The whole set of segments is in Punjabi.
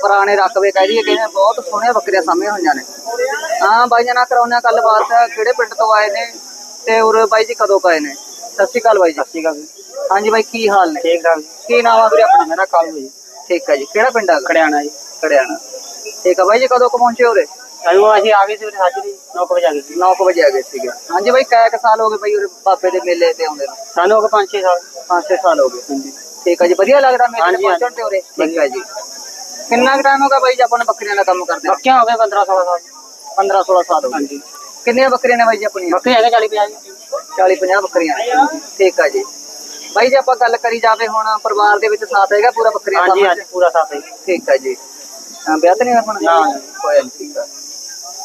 ਪੁਰਾਣੇ ਰਕਬੇ ਕਹਿ ਦਈਏ ਕਿ ਇਹਨੇ ਬਹੁਤ ਸੋਹਣੀਆਂ ਬੱਕਰੀਆਂ ਸਾਹਮਣੇ ਹੋਈਆਂ ਨੇ। ਹਾਂ ਬਾਈ ਜਨਾ ਕਰਾਉਣਾ ਗੱਲਬਾਤ ਕਿਹੜੇ ਪਿੰਡ ਤੋਂ ਆਏ ਨੇ ਤੇ ਉਰੇ ਬਾਈ ਜੀ ਕਦੋਂ ਪਏ ਨੇ? ਸਤਿ ਸ਼੍ਰੀ ਅਕਾਲ ਬਾਈ ਜੀ। ਸਤਿ ਸ਼੍ਰੀ ਅਕਾਲ ਹਾਂਜੀ ਬਾਈ ਕੀ ਹਾਲ ਨੇ? ਠੀਕ ਠਾਕ ਕੀ ਨਾਮ ਆ ਵੀਰੇ ਆਪਣਾ? ਮੇਰਾ ਕਾਲੂ ਜੀ। ਠੀਕ ਹੈ ਜੀ। ਕਿਹੜਾ ਪਿੰਡ ਆ? ਕੜਿਆਣਾ ਜੀ। ਕੜਿਆਣਾ ਠੀਕ ਆ ਬਾਈ ਜੀ ਕਦੋਂ ਕੁ ਪਹੁੰਚੇ ਉਰੇ? ਅਜੂ ਅਸੀਂ ਆ ਗਏ ਸੀ ਉਰੇ ਹਾਜ਼ਰੀ 9 ਵਜੇ ਆ ਗਏ ਸੀ। 9 ਵਜੇ ਆ ਗਏ ਸੀਗੇ। ਹਾਂਜੀ ਬਾਈ ਕੈ ਕੁ ਸਾਲ ਹੋ ਗਏ ਬਾਈ ਉਰੇ ਬਾਬੇ ਦੇ ਮੇਲੇ ਤੇ ਆਉਂਦੇ ਨੂੰ? ਸਾਨੂੰ ਹੋ ਗਏ 5-6 ਸਾਲ। 5-6 ਸਾਲ ਹੋ ਗਏ। ਠੀਕ ਹੈ ਜੀ ਵਧੀਆ ਲੱਗਦਾ ਮੇਲੇ ਪਹੁੰਚਣ ਤੇ ਉਰੇ? ਠੀਕ ਹੈ ਜੀ। ਕਿੰਨਾ ਕੁ ਟਾਈਮ ਹੋ ਗਿਆ ਬਾਈ ਜੀ ਆਪਾਂ ਨੂੰ ਬੱਕਰੀਆਂ ਦਾ ਕੰਮ ਕਰਦੇ ਬੱਕਿਆਂ ਹੋ ਗਏ 15-16 ਸਾਲ 15-16 ਸਾਲ ਹੋ ਗਏ। ਹਾਂਜੀ। ਕਿੰਨੀਆਂ ਬੱਕਰੀਆਂ ਨੇ ਬਾਈ ਜੀ ਆਪਣੀਆਂ? ਬੱਕਰੀ ਹੈਗੇ 40-50 ਜੀ। 40-50 ਬੱਕਰੀਆਂ। ਨੇ। ਠੀਕ ਆ ਜੀ। ਬਾਈ ਜੇ ਆਪਾਂ ਗੱਲ ਕਰੀ ਜਾਵੇ ਹੁਣ ਪਰਿਵਾਰ ਦੇ ਵਿੱਚ ਸਾਥ ਹੈਗਾ ਪੂਰਾ ਬੱਕਰੀਆਂ ਹਾਂਜੀ ਦਾ ਹਾਂਜੀ ਪੂਰਾ ਸਾਥ ਹੈ ਠੀਕ ਆ ਜੀ। ਵਿਆਹ ਤਾਂ ਨਹੀਂ ਨਾ। ਹੋਇਆ ਨੀ, ਠੀਕ ਆ।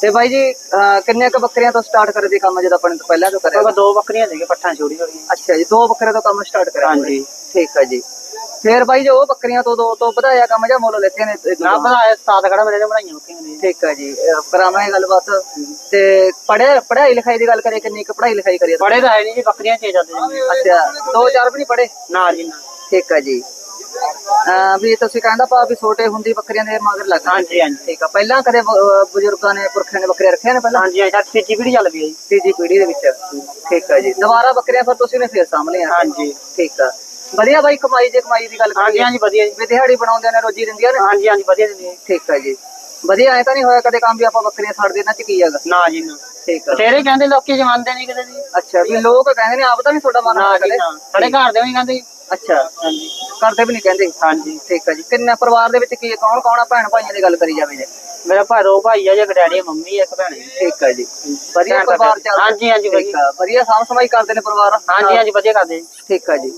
ਤੇ ਬਾਈ ਜੀ ਅਹ ਕਿੰਨੇ ਕ ਬੱਕਰੀਆਂ ਤੋਂ ਸਟਾਰਟ ਕਰਦੇ ਕੰਮ ਜਦੋਂ ਆਪਾਂ ਨੇ ਪਹਿਲਾਂ ਤੋਂ ਕਰਿਆ ਦੋ ਬੱਕਰੀਆਂ ਸੀਗੇ ਪੱਠਾਂ ਛੋੜੀ ਛੋੜੀਆਂ ਅੱਛਾ ਜੀ ਦੋ ਬੱਕਰੀਆਂ ਤੋਂ ਕੰਮ ਸਟਾਰਟ ਕਰਿਆ ਹਾਂਜੀ। ਠੀਕ ਆ ਜੀ। ਫੇਰ ਬਾਈ ਜੀ ਉਹ ਬੱਕਰੀਆਂ ਤੋਂ ਦੋ ਤੋਂ ਵਧਾਇਆ ਕੰਮ ਜਾਂ ਮੁੱਲ ਲੈਤੇ ਨੇ ਨਾ ਦੋ? ਬਣਾਇਆ ਸਾਥ ਖੜਾ ਮੇਰੇ ਨੇ ਬਣਾਈਆਂ ਬੱਕਰੀਆਂ ਨੇ। ਠੀਕ ਆ ਜੀ ਅਹ ਕਰਾਵਾਂਗੇ ਗੱਲਬਾਤ। ਤੇ ਪੜ੍ਹਿਆ ਪੜ੍ਹਾਈ ਲਿਖਾਈ ਦੀ ਗੱਲ ਕਰੀਏ ਕਿੰਨੀ ਕੁ ਲਿਖਾਈ ਕਰੀਏ? ਬੜੇ ਤਾਂ ਹੈ ਨਹੀਂ ਜੀ ਬੱਕਰੀਆਂ ਚ ਜਾਂਦੇ ਜੀ ਅੱਛਾ ਦੋ ਚਾਰ ਵੀ ਨਹੀਂ ਪੜ੍ਹੇ? ਨਾ ਜੀ ਨਾ ਠੀਕ ਆ ਜੀ। ਅਹ ਵੀ ਤੁਸੀਂ ਕਹਿੰਦਾ ਪਾ ਵੀ ਛੋਟੇ ਹੁੰਦੀ ਬੱਕਰੀਆਂ ਦੇ ਮਗਰ ਲੱਗ ਗਏ। ਹਾਂਜੀ ਹਾਂਜੀ। ਠੀਕ ਆ। ਪਹਿਲਾਂ ਕਦੇ ਬ- ਬਜ਼ੁਰਗਾਂ ਨੇ ਪੁਰਖਿਆਂ ਨੇ ਬੱਕਰੀਆਂ ਰੱਖੀਆਂ ਨੇ ਪਹਿਲਾਂ? ਹਾਂਜੀ ਸਾਡੀ ਤੀਜੀ ਪੀੜੀ ਚੱਲ ਪਈ ਹੈ ਜੀ। ਤੀਜੀ ਪੀੜ੍ਹੀ ਦੇ ਵਿੱਚ। ਠੀਕ ਆ ਜੀ। ਦੁਬਾਰਾ ਬੱਕਰੀਆਂ ਫਿਰ ਤੁਸੀਂ ਨੇ ਫੇਰ ਸਾਂਭ ਲਿਆ ਹਾਂਜੀ। ਠੀਕ ਆ। ਵਧੀਆ ਬਾਈ ਕਮਾਈ ਜੇ ਕਮਾਈ ਦੀ ਗੱਲ ਹਾਂਜੀ ਕਰੀਏ। ਹਾਂਜੀ ਵਧੀਆ ਜੀ। ਵੀ ਦਿਹਾੜੀ ਬਣਾਉਂਦੇ ਨੇ ਰੋਜੀ ਦਿੰਦੀਆਂ ਨੇ। ਹਾਂਜੀ ਹਾਂਜੀ ਵਧੀਆ ਦਿੰਦੀ ਹੈ ਠੀਕ ਆ ਜੀ। ਵਧੀਆ ਐ ਤਾਂ ਨਹੀਂ ਹੋਇਆ ਕਦੇ ਕੰਮ ਵੀ ਆਪਾਂ ਬੱਕਰੀਆਂ ਛੱਡ ਦੇਣਾ ਚ ਕੀ ਹੈਗਾ? ਨਾ ਜੀ ਨਾ। ਠੀਕ ਆ। ਤੇਰੇ ਕਹਿੰਦੇ ਲੋਕੀ ਜਮਾਨਦੇ ਨਹੀਂ ਕਿਤੇ ਜੀ। ਅੱਛਾ ਵੀ ਲੋਕ ਕਹਿੰਦੇ ਨੇ ਆਪ ਤਾਂ ਨਹੀਂ ਤੁਹਾਡਾ ਮਨ ਨਾ ਜੀ ਨਾ। ਸਾਡੇ ਘਰ ਦੇ ਵੀ ਕਹਿੰਦੇ ਜੀ। ਅੱਛਾ। ਹਾਂਜੀ। ਕਰਦੇ ਵੀ ਨਹੀਂ ਕਹਿੰਦੇ? ਹਾਂਜੀ। ਠੀਕ ਆ ਜੀ। ਕਿੰਨੇ ਪਰਿਵਾਰ ਦੇ ਵਿੱਚ ਕੀ ਕੌਣ ਕੌਣ ਆ? ਭੈਣ ਭਾਈਆਂ ਦੀ ਗੱਲ ਕਰੀ ਜਾਵੇ ਜੇ। ਮੇਰਾ ਭਾਈ ਦੋ ਭਾਈ ਆ ਜੇ ਆ, ਮੰਮੀ ਇੱਕ ਭੈਣ। ਜੀ ਠੀਕ ਆ ਜੀ। ਵਧੀਆ ਪਰਿਵਾਰ। ਚੱਲਦਾ। ਹਾਂਜੀ, ਹਾਂਜੀ, ਠੀਕ ਆ। ਵਧੀਆ। ਸਾਂਭ ਸਮਾਈ ਕਰਦੇ ਨੇ ਪਰਿਵਾਰ। ਹਾਂਜੀ ਹਾਂਜੀ ਵਧੀਆ ਕਰਦੇ ਠੀਕ ਆ ਜੀ।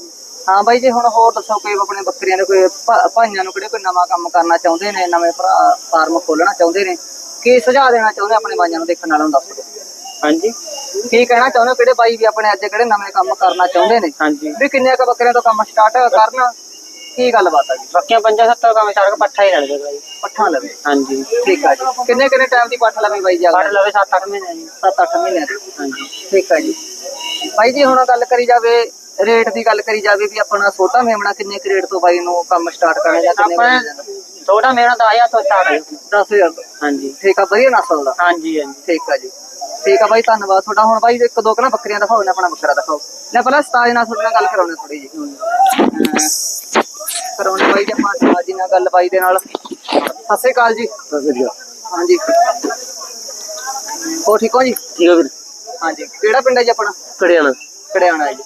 ਹਾਂ ਬਾਈ ਜੀ ਹੁਣ ਹੋਰ ਦੱਸੋ ਕੋਈ ਆਪਣੇ ਬੱਕਰੀਆਂ ਦੇ ਕੋਈ ਭਾਈਆਂ ਨੂੰ ਕਿਹੜੇ ਕੋਈ ਨਵਾਂ ਕੰਮ ਕਰਨਾ ਚਾਹੁੰਦੇ ਨੇ ਨਵੇਂ ਭਰਾ ਫਾਰਮ ਖੋਲਣਾ ਚਾਹੁੰਦੇ ਨੇ? ਕੀ ਸੁਝਾਅ ਦੇਣਾ ਚਾਹੁੰਦੇ ਆਪਣੇ ਬਾਈਆਂ ਨੂੰ ਦੇਖਣ ਵਾਲਿਆਂ ਨੂੰ ਦੱਸੋ ਹਾਂਜੀ। ਕੀ ਕਹਿਣਾ ਚਾਹੁੰਦੇ ਹੋ? ਕਿਹੜੇ ਬਾਈ ਵੀ ਆਪਣੇ ਅੱਜ ਕਿਹੜੇ ਨਵੇਂ ਕੰਮ ਕਰਨਾ ਚਾਹੁੰਦੇ ਨੇ? ਹਾਂਜੀ। ਵੀ ਕਿੰਨੇ ਕ ਬੱਕਰੀਆਂ ਤੋਂ ਕੰਮ ਸਟਾਰਟ ਕਰਨ? ਕੀ ਗੱਲਬਾਤ ਆ ਜੀ? ਬੱਕੀਆਂ 50 70 ਕੰਮ ਸੜਕ ਪੱਠਾ ਹੀ ਗਿਆ ਜੀ ਪੱਠਾ ਲਵੇ। ਹਾਂਜੀ। ਠੀਕ ਆ ਜੀ। ਕਿੰਨੇ ਕਿੰਨੇ ਟਾਈਮ ਦੀ ਪੱਠ ਲਵੇ ਬਾਈ ਜੀ ਪੱਠ ਲਵੇ 7-8 ਮਹੀਨੇ। ਜੀ 7-8 ਮਹੀਨਿਆਂ ਦੀ। ਹਾਂਜੀ। ਠੀਕ ਆ ਜੀ। ਬਾਈ ਜੀ ਹੁਣ ਗੱਲ ਕਰੀ ਜਾਵੇ ਰੇਟ ਦੀ ਗੱਲ ਕਰੀ ਜਾਵੇ ਵੀ ਆਪਣਾ ਛੋਟਾ ਮੇਮਣਾ ਕਿੰਨੇ ਕੁ ਰੇਟ ਤੋਂ ਬਾਈ ਨੂੰ ਕੰਮ ਸਟਾਰਟ ਕਰਨਾ ਜਾਂ ਕਿੰਨੇ ਆਪਾਂ ਥੋੜਾ ਮੇਰਾ 10000 ਤੋਂ ਸਟਾਰਟ ਹੈ 10000 ਤੋਂ। ਹਾਂਜੀ। ਠੀਕ ਆ ਵਧੀਆ ਨਸਲ ਦਾ। ਹਾਂਜੀ ਹਾਂਜੀ। ਠੀਕ ਆ ਜੀ। ਠੀਕ ਆ ਬਾਈ ਧੰਨਵਾਦ ਤੁਹਾਡਾ। ਹੁਣ ਬਾਈ ਇੱਕ ਦੋ ਕਨਾ ਬੱਕਰੀਆਂ ਦਿਖਾਓ ਨਾ ਆਪਣਾ ਬੱਕਰਾ ਦਿਖਾਓ। ਲੈ ਪਹਿਲਾਂ ਸਤਾਜ ਨਾਲ ਤੁਹਾਡੇ ਨਾਲ ਗੱਲ ਕਰਾਉਣੀ ਥੋੜੀ ਜੀ ਕਰਾਉਣੀ ਬਾਈ ਜੀ ਆਪਾਂ ਸਤਾਜ ਜੀ ਨਾਲ ਗੱਲ ਬਾਈ ਦੇ ਨਾਲ। ਸਤਿ ਸ੍ਰੀ ਅਕਾਲ ਜੀ। ਹਾਂਜੀ। ਹੋ ਠੀਕ ਹੋ ਜੀ? ਠੀਕ ਹੈ ਵੀਰ। ਹਾਂਜੀ। ਕਿਹੜਾ ਪਿੰਡ ਹੈ ਜੀ ਆਪਣਾ? ਕੜਿਆਣਾ ਕੜਿਆਣਾ ਜੀ।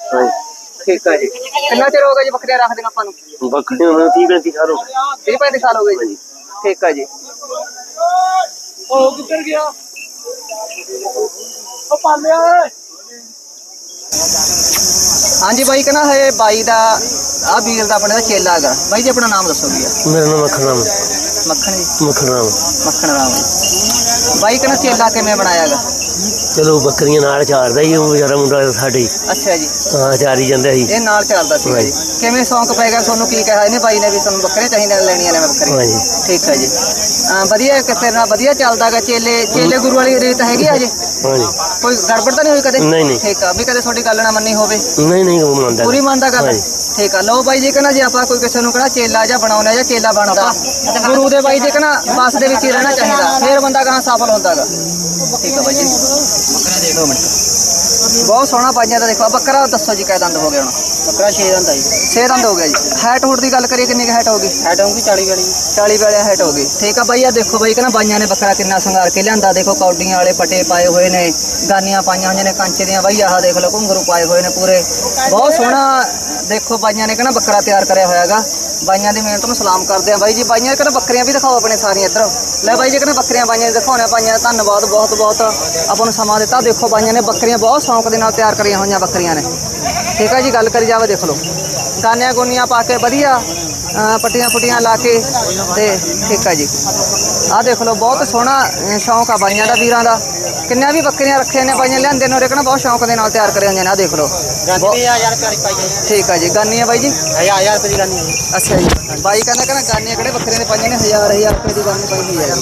ਠੀਕ ਆ ਜੀ। ਕਿੰਨਾ ਚਿਰ ਹੋ ਗਿਆ ਜੀ ਬੱਕਰੀਆਂ ਰੱਖਦੇ ਨੂੰ ਆਪਾਂ ਨੂੰ? ਬੱਕਰੀਆਂ ਨੂੰ 30 35 ਸਾਲ ਹੋ ਗਏ। 30 35 ਸਾਲ ਹੋ ਗਏ ਜੀ। ਠੀਕ ਆ ਜੀ। ਉਹ ਕਿੱਧਰ ਗਿਆ? ਉਹ ਪਾਲਿਆ ਹਾਂਜੀ ਬਾਈ ਕਹਿੰਦਾ ਹੈ ਬਾਈ ਦਾ ਆ ਵੀਰ ਦਾ ਆਪਣੇ ਦਾ ਚੇਲਾ ਹੈਗਾ। ਬਾਈ ਜੀ ਆਪਣਾ ਨਾਮ ਦੱਸੋ ਜੀ ਮੇਰਾ ਨਾਮ ਮੱਖਣ ਰਾਮ। ਮੱਖਣ ਜੀ। ਮੱਖਣ ਰਾਮ। ਮੱਖਣ ਰਾਮ। ਜੀ ਬਾਈ ਕਹਿੰਦਾ ਚੇਲਾ ਕਿਵੇਂ ਬਣਾਇਆ ਹੈਗਾ? ਚਲੋ ਬੱਕਰੀਆਂ ਨਾਲ ਚਾਰਦਾ ਹੀ ਉਹ ਵਿਚਾਰਾ ਮੁੰਡਾ ਸਾਡੇ ਅੱਛਾ ਜੀ। ਹਾਂ ਚਾਰੀ ਜਾਂਦਾ ਸੀ। ਇਹ ਨਾਲ ਚੱਲਦਾ ਸੀ ਜੀ। ਕਿਵੇਂ ਸ਼ੌਂਕ ਪੈ ਗਿਆ ਤੁਹਾਨੂੰ? ਕੀ ਕਿਹਾ ਇਹਨੇ ਬਾਈ ਨੇ ਵੀ ਤੁਹਾਨੂੰ ਬੱਕਰੇ ਚਾਹੀਦੇ ਨੇ ਲੈਣੀਆਂ ਨੇ ਬੱਕਰੇ ਹਾਂਜੀ। ਠੀਕ ਹੈ ਜੀ। ਹਾਂ ਵਧੀਆ ਕਿਤੇ ਨਾਲ ਵਧੀਆ ਚੱਲਦਾਗਾ ਚੇਲੇ ਚੇਲੇ ਗੁਰੂ ਵਾਲੀ ਰੀਤ ਹੈਗੀ ਆ ਜੀ? ਹਾਂਜੀ। ਕੋਈ ਗੜਬੜ ਤਾਂ ਨਹੀਂ ਹੋਈ ਕਦੇ? ਨਹੀਂ ਨਹੀਂ। ਠੀਕ ਆ ਵੀ ਕਦੇ ਤੁਹਾਡੀ ਗੱਲ ਨਾ ਮੰਨੀ ਹੋਵੇ? ਨਹੀਂ ਨਹੀਂ ਉਹ ਮੰਨਦਾ ਪੂਰੀ ਮੰਨਦਾ ਗੱਲ? ਹਾਂਜੀ। ਠੀਕ ਆ ਲਓ ਬਾਈ ਜੀ ਕਹਿੰਦਾ ਜੇ ਆਪਾਂ ਕੋਈ ਕਿਸੇ ਨੂੰ ਕਹਿੰਦਾ ਚੇਲਾ ਜਾਂ ਬਣਾਉਣਾ ਜਾਂ ਚੇਲਾ ਬਣਦਾ ਗੁਰੂ ਦੇ ਬਾਈ ਜੀ ਕਹਿੰਦਾ ਬਸ ਦੇ ਵਿੱਚ ਹੀ ਰਹਿਣਾ ਚਾਹੀਦਾ ਫੇਰ ਬੰਦਾ ਕਹਾਂ ਸਫਲ ਹੁੰਦਾਗਾ ਠੀਕ ਆ ਬਾਈ ਜੀ। ਬੱਕਰਾ ਦੇਖੋ ਮਿੰਟ। ਬਹੁਤ ਸੋਹਣਾ ਪਾਈਆਂ ਦਾ ਦੇਖੋ ਆਹ ਬੱਕਰਾ ਦੱਸੋ ਜੀ ਕਿਹ ਦੰਦ ਹੋ ਗਏ ਹੁਣ? ਬੱਕਰਾ 6 ਦੰਦ ਆਈ 6 ਦੰਦ ਹੋ ਗਿਆ ਜੀ। ਹੈਟ ਹੁੱਟ ਦੀ ਗੱਲ ਕਰੀਏ ਕਿੰਨੀ ਕੁ ਹੈਟ ਹੋ ਗਈ? ਹੈਡ ਹੋਊਗੀ 40 ਵਾਲੀ। 40 ਵਾਲੇ ਹੈਟ ਹੋ ਗਈ। ਠੀਕ ਆ ਬਾਈ ਆ ਦੇਖੋ ਬਾਈ ਕਹਿੰਦਾ ਬਾਈਆਂ ਨੇ ਬੱਕਰਾ ਕਿੰਨਾ ਸ਼ਿੰਗਾਰ ਕੇ ਲਿਆਂਦਾ। ਦੇਖੋ ਕੌਡੀਆਂ ਵਾਲੇ ਪਟੇ ਪਾਏ ਹੋਏ ਨੇ ਗਾਨੀਆਂ ਪਾਈਆਂ ਹੋਈਆਂ ਨੇ ਕਾਂਚੇ ਦੀਆਂ। ਬਾਈ ਆਹ ਦੇਖ ਲਓ ਘੁੰਗਰੂ ਪਾਏ ਹੋਏ ਨੇ ਪੂਰੇ। ਬਹੁਤ ਸੋਹਣਾ ਦੇਖੋ ਬਾਈਆਂ ਨੇ ਕਹਿੰਦਾ ਬੱਕਰਾ ਤਿਆਰ ਕਰਿਆ ਹੋਇਆਗਾ ਬਾਈਆਂ ਦੀ ਮਿਹਨਤ ਨੂੰ ਸਲਾਮ ਕਰਦੇ ਆ ਬਾਈ ਜੀ। ਬਾਈਆਂ ਕਹਿੰਦਾ ਬੱਕਰੀਆਂ ਵੀ ਦਿਖਾਓ ਆਪਣੇ ਸਾਰੀਆਂ ਇੱਧਰ। ਲੈ ਬਾਈ ਜੀ ਕਹਿੰਦਾ ਬੱਕਰੀਆਂ ਬਾਈਆਂ ਦਿਖਾਉਣੇ ਬਾਈਆਂ ਦਾ ਧੰਨਵਾਦ ਬਹੁਤ ਬਹੁਤ ਆਪਾਂ ਨੂੰ ਸਮਾਂ ਦਿੱਤਾ। ਦੇਖੋ ਬਾਈਆਂ ਨੇ ਬੱਕਰੀਆਂ ਬਹੁਤ ਸ਼ੌਂਕ ਦੇ ਨਾਲ ਤਿਆਰ ਕਰੀਆਂ ਹੋਈਆਂ ਬੱਕਰੀਆਂ ਨੇ। ਠੀਕ ਆ ਜੀ ਗੱਲ ਕਰੀ ਜਾਵੇ ਦੇਖ ਲਓ। ਗਾਨੀਆਂ ਗੁੰਨੀਆਂ ਪਾ ਕੇ ਵਧੀਆ ਪੱਟੀਆਂ ਪੁੱਟੀਆਂ ਲਾ ਕੇ ਤੇ ਠੀਕ ਆ ਜੀ। ਆਹ ਦੇਖ ਲਓ ਬਹੁਤ ਸੋਹਣਾ ਸ਼ੌਂਕ ਆ ਬਾਈਆਂ ਦਾ ਵੀਰਾਂ ਦਾ। ਕਿੰਨੀਆਂ ਵੀ ਬੱਕਰੀਆਂ ਰੱਖੀਆਂ ਨੇ ਬਾਈਆਂ ਲਿਆਂਦੇ ਨੇ ਰੇਕਣਾ ਬਹੁਤ ਸ਼ੌਂਕ ਦੇ ਨਾਲ ਤਿਆਰ ਕਰੇ ਹੁੰਦੇ ਨੇ ਆਹ ਦੇਖ ਲਓ। 1000 ਦੀ ਹੈ ਠੀਕ ਆ ਜੀ ਗਾਨੀ ਆ ਬਾਈ ਜੀ? 1000 ਰੁਪਏ ਦੀ ਗਾਨੀ ਹੈ ਅੱਛਾ ਜੀ ਬਾਈ ਕਹਿੰਦਾ ਕਹਿੰਦਾ ਗਾਨੀਆਂ ਕਿਹੜੇ ਬੱਕਰੀਆਂ ਨੇ ਪਾਈਆਂ ਨੇ ਹਜ਼ਾਰ ਹਜ਼ਾਰ ਰੁਪਏ ਦੀ ਗਾਨੀ ਪਾਈ ਹੋਈ ਹੈ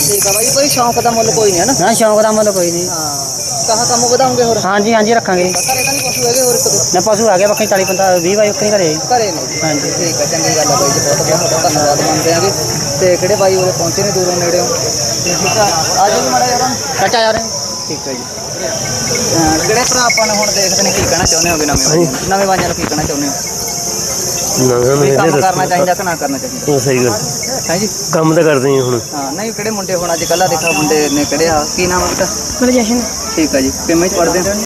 ਠੀਕ ਆ ਬਾਈ ਕੋਈ ਸ਼ੌਂਕ ਦਾ ਮੁੱਲ ਕੋਈ ਨਹੀਂ ਹੈ ਨਾ? ਸ਼ੌਂਕ ਦਾ ਮੁੱਲ ਕੋਈ ਨਹੀਂ। ਹਾਂ ਕਹਾ ਕੰਮ ਵਧਾਉਂਗੇ ਹੋਰ? ਹਾਂਜੀ ਹਾਂਜੀ ਰੱਖਾਂਗੇ। ਪਸ਼ੂ ਹੈਗੇ ਹੋਰ ਇੱਕ ਦੋ ਨਾ ਪਸ਼ੂ ਆ ਗਿਆ ਬੱਕਰੀ 40 45 20 ਬਾਈ ਬੱਕਰੀ ਘਰੇ ਘਰੇ ਨੇ ਜੀ। ਹਾਂਜੀ। ਠੀਕ ਹੈ ਚੰਗੀ ਗੱਲ ਹੈ ਬਾਈ ਜੀ ਬਹੁਤ ਬਹੁਤ ਤੁਹਾਡਾ ਧੰਨਵਾਦ ਮੰਨਦੇ ਆਂਗੇ ਤੇ ਕਿਹੜੇ ਬਾਈ ਉਰੇ ਪਹੁੰਚੇ ਨੇ ਦੂਰੋਂ ਨੇੜਿਓਂ ਠੀਕ ਆ ਆ ਜਾਓ ਜੀ ਮਾੜਾ ਜਿਹਾ। ਚਾਚਾ ਯਾਰ ਠੀਕ ਹੈ ਜੀ। ਅਹ ਕਿਹੜੇ ਭਰਾ ਆਪਾਂ ਨੂੰ ਹੁਣ ਦੇਖਦੇ ਨੇ ਕੀ ਕਹਿਣਾ ਚਾਹੁੰਦੇ ਹੋਗੇ ਨਵੇਂ ਬਾਈਆਂ ਨੂੰ? ਨਵੇਂ ਬਾਈਆਂ ਨੂੰ ਕੀ ਕਹਿਣਾ ਚਾਹੁੰਦੇ ਹੋ? ਵੀ ਕੰਮ ਕਰਨਾ ਚਾਹੀਦਾ ਕਿ ਨਾ ਕਰਨਾ ਚਾਹੀਦਾ? ਸਹੀ ਗੱਲ। ਹੈ ਜੀ? ਕੰਮ ਤਾਂ ਕਰਦੇ ਹੀ ਆ ਹੁਣ। ਹਾਂ ਨਹੀਂ ਕਿਹੜੇ ਮੁੰਡੇ ਹੁਣ ਅੱਜ ਕੱਲ੍ਹ ਦੇਖਾ ਮੁੰਡੇ ਨੇ ਕਿਹੜੇ ਆ? ਕੀ ਨਾਮ ਠੀਕ ਹੈ ਜੀ ਕਿਵੇਂ ਚ ਪੜਦੇ